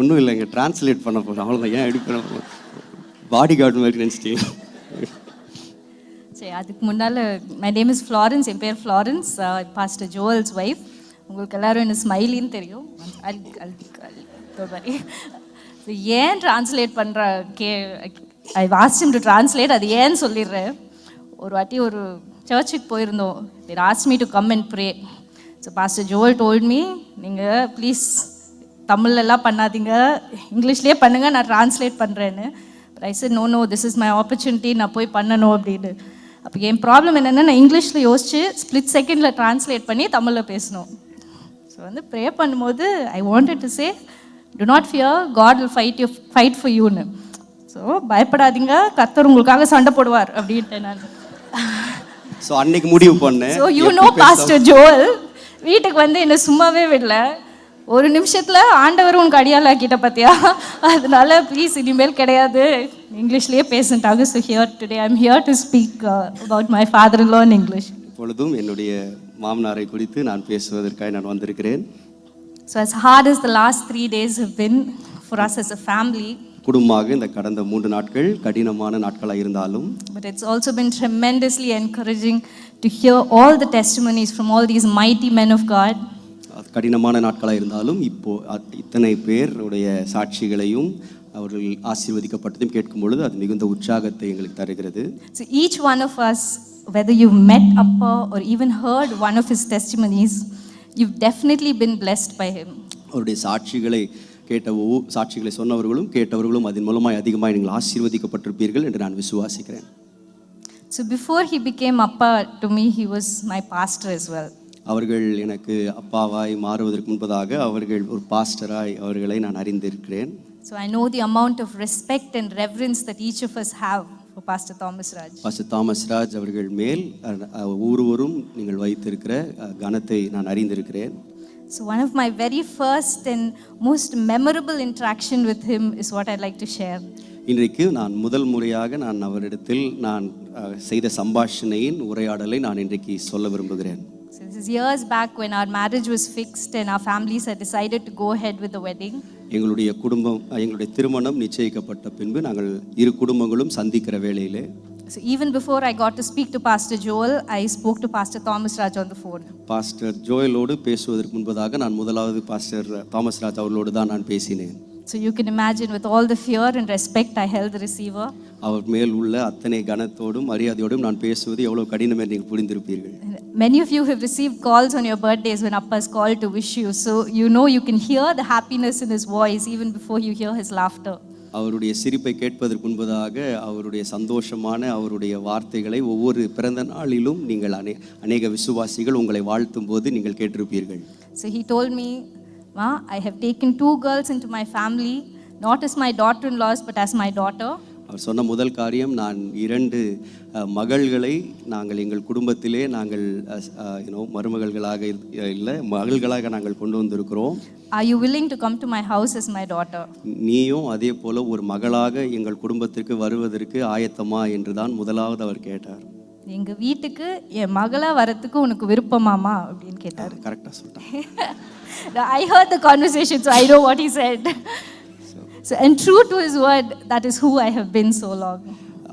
ஒன்றும் இல்லைங்க டிரான்ஸ்லேட் பண்ண போகிறோம் அவ்வளோதான் ஏன் எடுக்கணும் பண்ண போகிறோம் பாடி கார்டு மாதிரி நினச்சிட்டீங்க சரி அதுக்கு முன்னால் மை நேம் இஸ் ஃப்ளாரன்ஸ் என் பேர் ஃப்ளாரன்ஸ் பாஸ்டர் ஜோவல்ஸ் ஒய்ஃப் உங்களுக்கு எல்லாரும் என்ன ஸ்மைலின்னு தெரியும். ஏன் ட்ரான்ஸ்லேட் பண்ணுற கே ஐ வாஸ்டிம் டு ட்ரான்ஸ்லேட் அது ஏன்னு சொல்லிடுறேன்? ஒரு வாட்டி ஒரு சர்ச்சுக்கு போயிருந்தோம். There me to come and pray so pastor Joel told me நீங்கள் ப்ளீஸ் தமிழ்லலாம் பண்ணாதீங்க. இங்கிலீஷ்லேயே பண்ணுங்கள் நான் ட்ரான்ஸ்லேட் பண்ணுறேன்னு I said no no this is my opportunity நான் போய் பண்ணணும் அப்படின்னு. அப்போ என் ப்ராப்ளம் என்னென்னா நான் இங்கிலீஷில் யோசிச்சு ஸ்ப்ளிட் செகண்டில் ட்ரான்ஸ்லேட் பண்ணி தமிழில் பேசணும். ஸோ வந்து ப்ரே பண்ணும்போது I wanted to say do not fear God will fight you fight for யூன்னு ஸோ பயப்படாதீங்க கர்த்தர் உங்களுக்காக சண்டை போடுவார் அப்படின்ட்டு நான். ஸோ அன்னைக்கு முடிவு பண்ணேன் so you know pastor Joel வீட்டுக்கு வந்து என்னை சும்மாவே விடல. ஒரு நிமிஷத்தில் ஆண்டவர் உனக்கு அடியாளாக்கிட்ட பார்த்தியா அதனால ப்ளீஸ் இனிமேல் கிடையாது. இங்கிலீஷ்லேயே பேசிட்டாங்க so here today I'm here to speak about my father law in English இப்பொழுதும் என்னுடைய மாமனாரை குறித்து நான் பேசுவதற்காக நான் வந்திருக்கிறேன். So hard as the last three days have been for us as a family, குடும்பமாக இந்த கடந்த மூன்று நாட்கள் கடினமான நாட்களாக இருந்தாலும் but it's also been tremendously encouraging to hear all the testimonies from all these mighty men of God. கடினமான நாட்களாக இருந்தாலும் இப்போ அத்- இத்தனை பேருடைய சாட்சிகளையும் அவர்கள் ஆசீர்வதிக்கப்பட்டதையும் கேட்கும் பொழுது அது மிகுந்த உற்சாகத்தை எங்களுக்கு தருகிறது So each one of us, whether you've met Appa or even heard one of his testimonies, you've definitely been blessed by him. அவருடைய சாட்சிகளை கேட்ட ஒவ்வொரு சாட்சிகளை சொன்னவர்களும் கேட்டவர்களும் அதன் மூலமாய் அதிகமாக நீங்கள் ஆசீர்வதிக்கப்பட்டிருப்பீர்கள் என்று நான் விசுவாசிக்கிறேன் So before he became Appa, to me, he was my pastor as well. அவர்கள் எனக்கு அப்பாவாய் மாறுவதற்கு முன்பதாக அவர்கள் ஒரு பாஸ்டராய் அவர்களை நான் அறிந்திருக்கிறேன் So I know the amount of respect and reverence that each of us have for Pastor Thomas Raj. Pastor Thomas Raj அவர்கள் மேல் ஒவ்வொருவரும் நீங்கள் வைத்திருக்கிற அஹ், கனத்தை நான் அறிந்திருக்கிறேன் So one of my very first and most memorable interaction with him is what I'd like to share. இன்றைக்கு நான் முதல் முறையாக நான் அவரிடத்தில் நான் செய்த சம்பாஷணையின் உரையாடலை நான் இன்றைக்கு சொல்ல விரும்புகிறேன் So this is years back when our marriage was fixed and our families had decided to go ahead with the wedding. எங்களுடைய குடும்பம் எங்களுடைய திருமணம் நிச்சயிக்கப்பட்ட பின்பு நாங்கள் இரு குடும்பங்களும் சந்திக்கிற வேளையிலே So even before I got to speak to Pastor Joel, I spoke to Pastor Thomas Raj on the phone. Pastor ஜோயலோடு பேசுவதற்கு முன்பதாக நான் முதலாவது பாஸ்டர் தாமஸ் ராஜ் அவர்களோடு தான் நான் பேசினேன் So you can imagine with all the fear and respect I held the receiver. அவர் மேல் உள்ள அத்தனை கனத்தோடும் மரியாதையோடும் நான் பேசுவது எவ்வளவு கடினம் என்று நீங்கள் புரிந்திருப்பீர்கள் Many of you have received calls on your birthdays when Appa has called to wish you. So you know you can hear the happiness in his voice even before you hear his laughter. அவருடைய சிரிப்பை கேட்பதற்கு முன்பதாக அவருடைய சந்தோஷமான அவருடைய வார்த்தைகளை ஒவ்வொரு பிறந்த நாளிலும் நீங்கள் அநே அநேக விசுவாசிகள் உங்களை வாழ்த்தும் போது நீங்கள் கேட்டிருப்பீர்கள் So he told me, Ma, I have taken two girls into my family, not as my daughter in laws, but as my daughter. அவர் சொன்ன முதல் காரியம் நான் இரண்டு மகள்களை நாங்கள் எங்கள் குடும்பத்திலே நாங்கள் யூனோ மருமகள்களாக இல்லை மகள்களாக நாங்கள் கொண்டு வந்திருக்கிறோம். Are you willing to come to my house as my daughter? நீயும் அதே போல ஒரு மகளாக எங்கள் குடும்பத்திற்கு வருவதற்கு ஆயத்தமா என்று தான் முதலாவது அவர் கேட்டார். எங்க வீட்டுக்கு என் மகளா வரத்துக்கு உனக்கு விருப்பமாமா? அப்படின்னு கேட்டார். கரெக்டாக சொல்லிட்டார் I heard the conversation, so I know what he said. So, and true to his word, that is who I have been so long.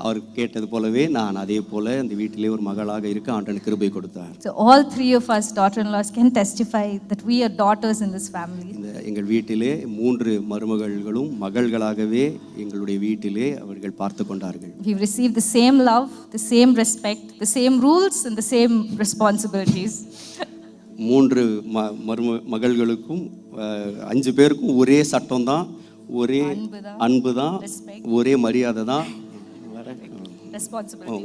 அவர் கேட்டது போலவே நான் அதே போல இந்த வீட்டிலே ஒரு மகளாக இருக்க ஆண்டன் கிருபை கொடுத்தார் So, all three of us daughter in laws can testify that we are daughters in this family. இந்த எங்கள் வீட்டிலே மூன்று மருமகள்களும் மகள்களாகவே எங்களுடைய வீட்டிலே அவர்கள் பார்த்து கொண்டார்கள் We've received the same love, the same respect, the same rules, and the same responsibilities. மூன்று ம மரும மகள்களுக்கும் அஞ்சு பேருக்கும் ஒரே சட்டம் தான் ஒரே அன்பு தான் ஒரே மரியாதை தான்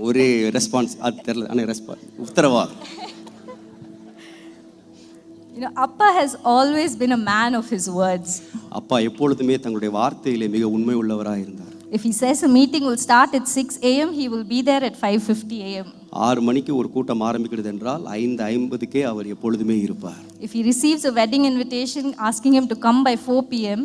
ஒரே ரெஸ்பான்ஸ் அது தெரியல ஆனால் ரெஸ்பான்ஸ் உத்தரவாதம். You know, Appa has always been a man of his words. அப்பா எப்பொழுதுமே தங்களுடைய வார்த்தையிலே மிக உண்மை உள்ளவராக இருந்தார் If he says a meeting will start at 6 a.m., he will be there at 5:50 a.m. ஆறு மணிக்கு ஒரு கூட்டம் ஆரம்பிக்கிறது என்றால் ஐந்து ஐம்பதுக்கே அவர் எப்பொழுதுமே இருப்பார் If he receives a wedding invitation asking him to come by 4 p.m.,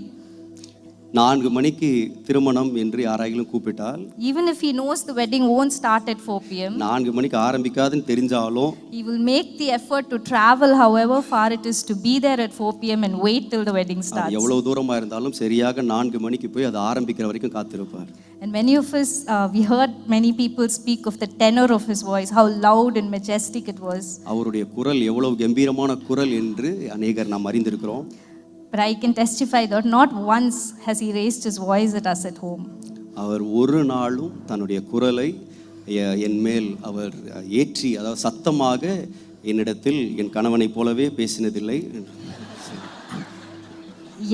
நான்கு மணிக்கு திருமணம் என்று யாராயிலும் கூப்பிட்டால் even if he knows the wedding won't start at 4 p.m., நான்கு மணிக்கு ஆரம்பிக்காதுன்னு தெரிஞ்சாலும் he will make the effort to travel however far it is to be there at 4 p.m. and wait till the wedding starts. எவ்வளவு தூரமா இருந்தாலும் சரியாக நான்கு மணிக்கு போய் அது ஆரம்பிக்கிற வரைக்கும் காத்திருப்பார் And many of us, uh, we heard many people speak of the tenor of his voice, how loud and majestic it was. அவருடைய குரல் எவ்வளவு கம்பீரமான குரல் என்று அநேகர் நாம் அறிந்திருக்கிறோம் But I can testify that not once has he raised his voice at us at home. அவர் ஒரு நாளும் தன்னுடைய குரலை என் மேல் அவர் ஏற்றி அதாவது சத்தமாக என்னிடத்தில் என் கணவனைப் போலவே பேசினதில்லை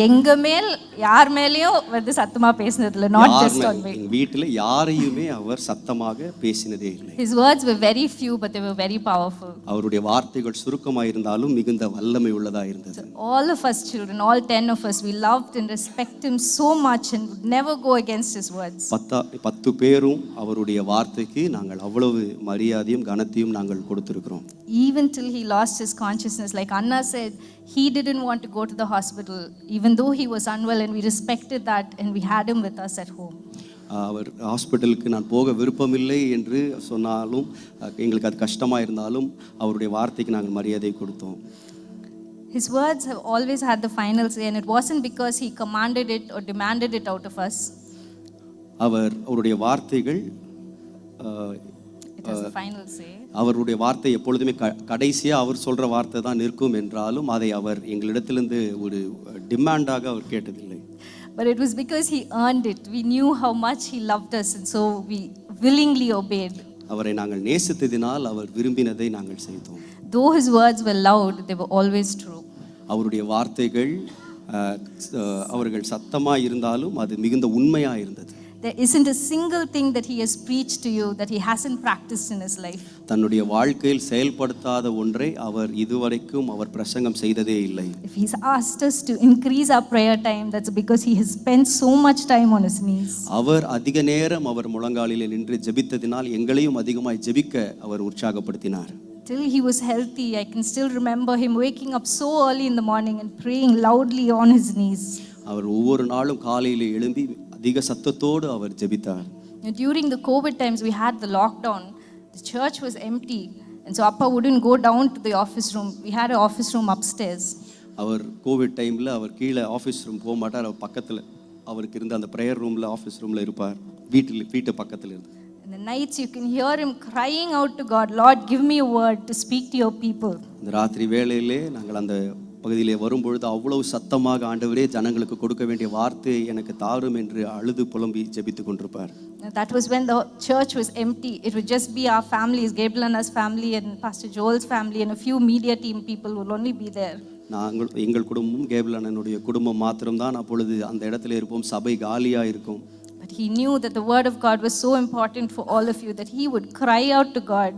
எங்க மேல் யார் மேலேயும் வந்து சத்தமா பேசினதில்ல நாட் யார் ஜஸ்ட் ஆன் மீ என் வீட்டில் யாரையுமே அவர் சத்தமாக பேசினதே இல்லை His words were very few, but they were very powerful. அவருடைய வார்த்தைகள் சுருக்கமாக இருந்தாலும் மிகுந்த வல்லமை உள்ளதாக இருந்தது All of us children, all 10 of us, we loved and respect him so much and would never go against his words. பத்தா பத்து பேரும் அவருடைய வார்த்தைக்கு நாங்கள் அவ்வளவு மரியாதையும் கனத்தையும் நாங்கள் கொடுத்திருக்கிறோம் Even till he lost his consciousness, like Anna said, he didn't want to go to the hospital, even though he was unwell, and we respected that and we had him with us at home. அவர் ஹாஸ்பிட்டலுக்கு நான் போக விருப்பமில்லை என்று சொன்னாலும் எங்களுக்கு அது கஷ்டமாக இருந்தாலும் அவருடைய வார்த்தைக்கு நாங்கள் மரியாதை கொடுத்தோம் His words have always had the final say, and it wasn't because he commanded it or demanded it out of us. அவர் அவருடைய வார்த்தைகள் அவருடைய வார்த்தை எப்பொழுதுமே க கடைசியாக அவர் சொல்கிற வார்த்தை தான் நிற்கும் என்றாலும் அதை அவர் எங்களிடத்திலிருந்து ஒரு டிமாண்டாக அவர் கேட்டதில்லை But it was because he earned it. We knew how much he loved us, and so we willingly obeyed. அவரை நாங்கள் நேசித்ததினால் அவர் விரும்பினதை நாங்கள் செய்தோம் Though his words were loud, they were always true. அவருடைய வார்த்தைகள் அவர்கள் சத்தமாக இருந்தாலும் அது மிகுந்த உண்மையாக இருந்தது There isn't a single thing that he has preached to you that he hasn't practiced in his life. தன்னுடைய வாழ்க்கையில் செயல்படுத்தாத ஒன்றை அவர் இதுவரைக்கும் அவர் பிரசங்கம் செய்ததே இல்லை If he's asked us to increase our prayer time, that's because he has spent so much time on his knees. அவர் அதிக நேரம் அவர் முழங்காலிலே நின்று ஜெபித்ததினால் எங்களையும் அதிகமாய் ஜெபிக்க அவர் உற்சாகப்படுத்தினார் Till he was healthy, I can still remember him waking up so early in the morning and praying loudly on his knees. அவர் ஒவ்வொரு நாளும் காலையிலே எழும்பி அதிக சத்தத்தோடு அவர் ஜெபித்தார் During the COVID times, we had the lockdown. The church was empty. And so Appa wouldn't go down to the office room. We had an office room upstairs. அவர் COVID டைமில் அவர் கீழே ஆஃபீஸ் ரூம் போக மாட்டார் அவர் பக்கத்தில் அவருக்கு இருந்த அந்த ப்ரேயர் ரூமில் ஆஃபீஸ் ரூமில் இருப்பார் வீட்டில் வீட்டு பக்கத்தில் இருந்து nights, you can hear him crying out to God, Lord, give me a word to speak to your people. இந்த ராத்திரி வேளையிலே நாங்கள் அந்த பகுதியிலே வரும்பொழுது அவ்வளவு சத்தமாக ஆண்டவரே ஜனங்களுக்கு கொடுக்க வேண்டிய வார்த்தை எனக்கு தாரும் என்று அழுது புலம்பி ஜெபித்து கொண்டிருப்பார் That was when the church was empty. It would just be our families, Gabriel and us family, and Pastor Joel's family, and a few media team people will only be there. நாங்கள் எங்கள் குடும்பமும் cable அண்ணனுடைய குடும்பம் மாத்திரம்தான் அப்பொழுது அந்த இடத்துல இருப்போம் சபை காலியாக இருக்கும் But he knew that the word of God was so important for all of you that he would cry out to God.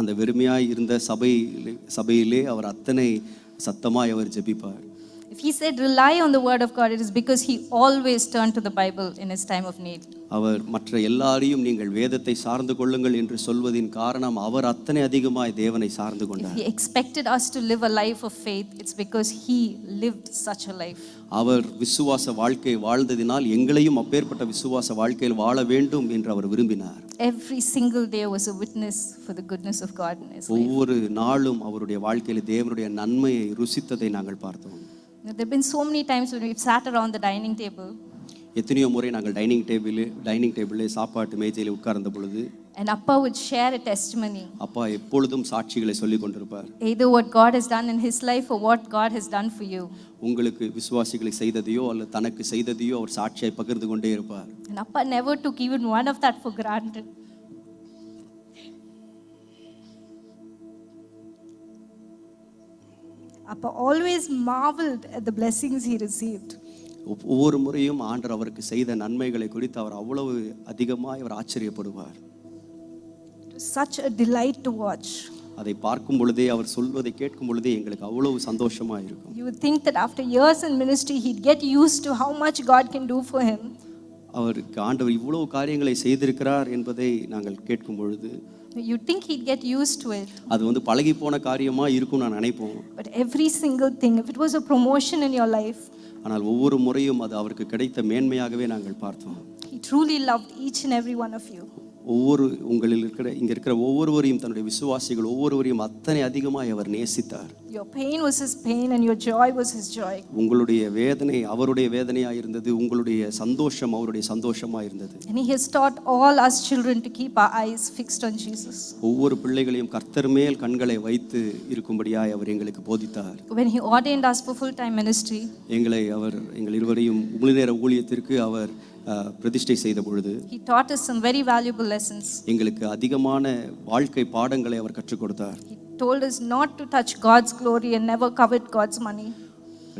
அந்த வெறுமையாய் இருந்த சபை சபையிலே அவர் அத்தனை சத்தமாக அவர் ஜெபிப்பார். If he said rely on the word of God, it is because he always turned to the Bible in his time of need. அவர் மற்ற எல்லாரையும் நீங்கள் வேதத்தை சார்ந்து கொள்ளுங்கள் என்று சொல்வதின் காரணம் அவர் அத்தனை அதிகமாய் தேவனை சார்ந்து கொண்டார் he expected us to live a life of faith, it's because he lived such a life. அவர் விசுவாச வாழ்க்கை வாழ்ந்ததினால் எங்களையும் அப்பேற்பட்ட விசுவாச வாழ்க்கையில் வாழ வேண்டும் என்று அவர் விரும்பினார் Every single day was a witness for the goodness of God in his life. ஒவ்வொரு நாளும் அவருடைய வாழ்க்கையில் தேவனுடைய நன்மையை ருசித்ததை நாங்கள் பார்த்தோம் There have been so many times when we've sat around the dining table எத்தனையோ முறை நாங்கள் டைனிங் டேபிள் டைனிங் டேபிளில் சாப்பாட்டு மேஜையில் உட்கார்ந்த பொழுது and Appa would share a testimony, அப்பா எப்பொழுதும் சாட்சிகளை சொல்லி கொண்டிருப்பார் either what God has done in his life or what God has done for you. உங்களுக்கு விசுவாசிகளை செய்ததையோ அல்லது தனக்கு செய்ததையோ அவர் சாட்சியை பகிர்ந்து கொண்டே இருப்பார் And Appa never took even one of that for granted. Always marveled at the blessings he received. ஒவ்- ஒவ்வொரு முறையும் ஆண்டர் அவருக்கு செய்த நன்மைகளை குறித்து அவர் அவ்வளவு அதிகமாய் அவர் ஆச்சரியப்படுவார் such a delight to watch. அதை பார்க்கும் பொழுதே அவர் சொல்வதை கேட்கும் பொழுதே எங்களுக்கு அவ்வளவு சந்தோஷமா இருக்கும் You would think that after years in ministry, he'd get used to how much God can do for him. அவருக்கு ஆண்டவர் இவ்வளவு காரியங்களை செய்திருக்கிறார் என்பதை நாங்கள் கேட்கும் பொழுது You'd think he'd get used to it. அது வந்து பழகி போன காரியமா இருக்கும் நான் நினைப்போம் But every single thing, if it was a promotion in your life, ஆனால் ஒவ்வொரு முறையும் அது அவருக்கு கிடைத்த மேன்மையாகவே நாங்கள் பார்த்தோம் He truly loved each and every one of you. ஒவ்வொரு உங்களில் இருக்கிற இங்கே இருக்கிற ஒவ்வொருவரையும் தன்னுடைய விசுவாசிகள் ஒவ்வொருவரையும் அத்தனை அதிகமாய் அவர் நேசித்தார் Your pain was his pain and your joy was his joy. உங்களுடைய வேதனை அவருடைய வேதனையாக இருந்தது உங்களுடைய சந்தோஷம் அவருடைய சந்தோஷமாக இருந்தது And he has taught all us children to keep our eyes fixed on Jesus. ஒவ்வொரு பிள்ளைகளையும் கர்த்தர் மேல் கண்களை வைத்து இருக்கும்படியாய் அவர் எங்களுக்கு போதித்தார் When he ordained us for full time ministry, எங்களை அவர் எங்கள் இருவரையும் முழு நேர ஊழியத்திற்கு அவர் பிரதிஷ்டை செய்த பொழுது he taught us some very valuable lessons. எங்களுக்கு அதிகமான வாழ்க்கை பாடங்களை அவர் கற்றுக் கொடுத்தார் He told us not to touch God's glory and never covet God's money.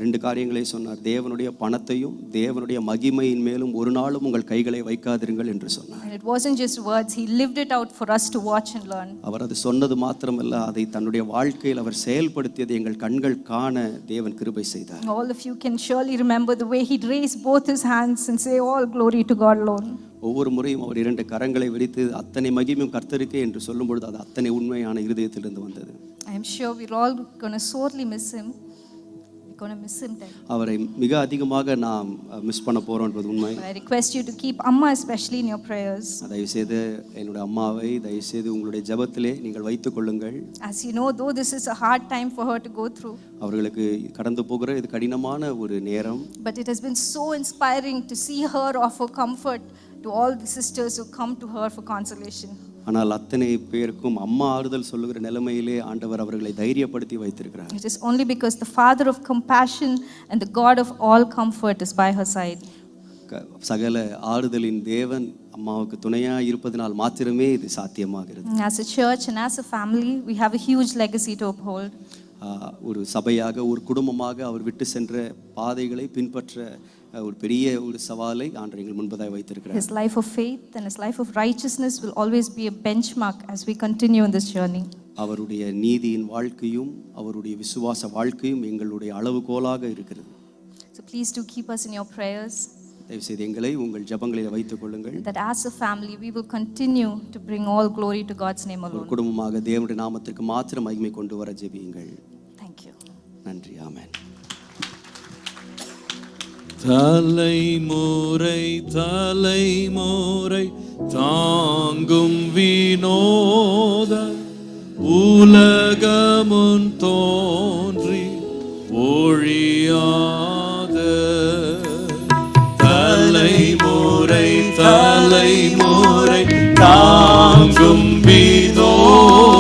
ரெண்டு காரியங்களை சொன்னார். தேவனுடைய பணத்தையும் தேவனுடைய மகிமையின் மேலும் ஒரு நாளும் உங்கள் கைகளை வைக்காதிருங்கள் என்று சொன்னார். It wasn't just words, he lived it out for us to watch and learn. அவர் அது சொன்னது மாத்திரமல்ல அதை தன்னுடைய வாழ்க்கையில் அவர் செயல்படுத்தியதை எங்கள் கண்கள் காண தேவன் கிருபை செய்தார். All of you can surely remember the way he'd raise both his hands and say, All glory to God alone. ஒவ்வொரு முறையும் அவர் இரண்டு கரங்களை விரித்து அத்தனை மகிமையும் கர்த்தருக்கே என்று சொல்லும் பொழுது அது அத்தனை உண்மையான இருதயத்திலிருந்து வந்தது. I am sure we're all going to sorely miss அவரை மிக அதிகமாக நாம் மிஸ் பண்ண போறோம் என்பது உண்மை But I request you to keep Amma especially in your prayers. தயவுசெய்து என்னுடைய அம்மாவை தயவுசெய்து உங்களுடைய ஜெபத்திலே நீங்கள் வைத்துக் கொள்ளுங்கள் As you know, though this is a hard time for her to go through, அவர்களுக்கு கடந்து போகிற இது கடினமான ஒரு நேரம் but it has been so inspiring to see her offer comfort to all the sisters who come to her for consolation. ஆனால் அத்தனை பேருக்கும் அம்மா ஆறுதல் சொல்லுகிற நிலைமையிலே ஆண்டவர் அவர்களை தைரியப்படுத்தி வைத்திருக்கிறார் It is only because the Father of compassion and the God of all comfort is by her side. க- சகல ஆறுதலின் தேவன் அம்மாவுக்கு துணையா இருப்பதனால் மாத்திரமே இது சாத்தியமாகிறது As a church and as a family, we have a huge legacy to uphold. ஒரு சபையாக ஒரு குடும்பமாக அவர் விட்டு சென்ற பாதைகளை பின்பற்ற ஒரு பெரிய ஒரு சவாலை ஆண்டு எங்கள் முன்பதாக வைத்திருக்கிறார் His life of faith and his life of righteousness will always be a benchmark as we continue in this journey. அவருடைய நீதியின் வாழ்க்கையும் அவருடைய விசுவாச வாழ்க்கையும் எங்களுடைய அளவுகோலாக இருக்கிறது So please do keep us in your prayers தயவுசெய்து எங்களை உங்கள் ஜபங்களில் வைத்துக் கொள்ளுங்கள் that as a family we will continue to bring all glory to God's name ஒரு alone. குடும்பமாக தேவனுடைய நாமத்திற்கு மாத்திரம் மகிமை கொண்டு வர ஜெபியுங்கள் Thank you. நன்றி ஆமென் தலைமுறை தலைமுறை தாங்கும் வினோத உலகமுன் தோன்றி ஒழியாத தலைமுறை தலைமுறை தாங்கும் வினோத